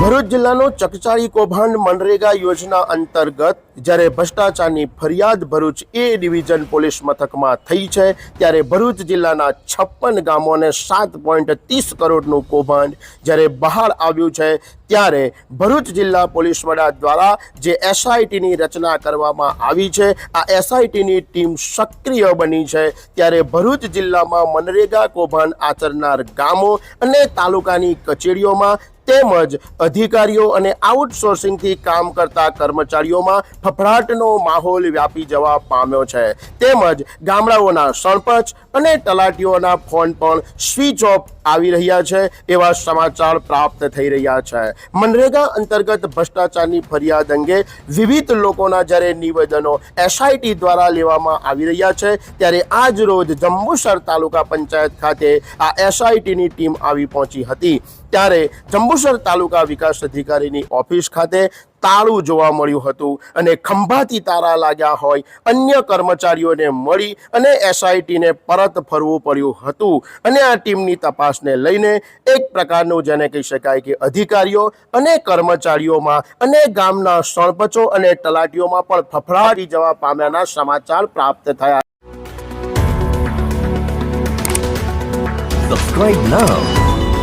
ભરૂચ જિલ્લાનો ચકચારી કૌભાંડ મનરેગા યોજના અંતર્ગત જ્યારે ભ્રષ્ટાચારની ફરિયાદ ભરૂચ એ ડિવિઝન પોલીસ મથકમાં થઈ છે, ત્યારે ભરૂચ જિલ્લાના છપ્પન ગામોને સાત પોઈન્ટ ત્રીસ કરોડનું કૌભાંડ જ્યારે બહાર આવ્યું છે, ત્યારે ભરૂચ જિલ્લા પોલીસ વડા દ્વારા જે એસઆઈટીની રચના કરવામાં આવી છે, આ એસઆઈટીની ટીમ સક્રિય બની છે, ત્યારે ભરૂચ જિલ્લામાં મનરેગા કૌભાંડ આચરનાર ગામો અને તાલુકાની કચેરીઓમાં તેમજ અધિકારીઓ અને આઉટસોર્સિંગથી કામ કરતા કર્મચારીઓમાં ફફડાટનો માહોલ વ્યાપી જવા પામ્યો છે. તેમજ ગામડાઓના સરપંચ અને તલાટીઓના ફોન પણ સ્વિચ ઓફ આવી રહ્યા છે એવા સમાચાર પ્રાપ્ત થઈ રહ્યા છે. મનરેગા અંતર્ગત ભ્રષ્ટાચારની ફરિયાદ અંગે વિવિધ લોકોના જ્યારે નિવેદનો એસઆઈટી દ્વારા લેવામાં આવી રહ્યા છે, ત્યારે આજ રોજ જંબુસર તાલુકા પંચાયત ખાતે આ એસઆઈટીની ટીમ આવી પહોંચી હતી. ત્યારે જંબુસર તાલુકા વિકાસ અધિકારીની ઓફિસ ખાતે તાળું જોવા મળ્યું હતું અને ખંભાથી તારા લાગ્યા હોય, અન્ય કર્મચારીઓને મળી અને એસઆઈટીને પરત ફરવું પડ્યું હતું. અને આ ટીમની તપાસને લઈને એક પ્રકારનું જેને કહી શકાય કે અધિકારીઓ અને કર્મચારીઓમાં અને ગામના સરપંચો અને તલાટીઓમાં પણ ફફડાટી જવા પામ્યાના સમાચાર પ્રાપ્ત થયા. Subscribe now.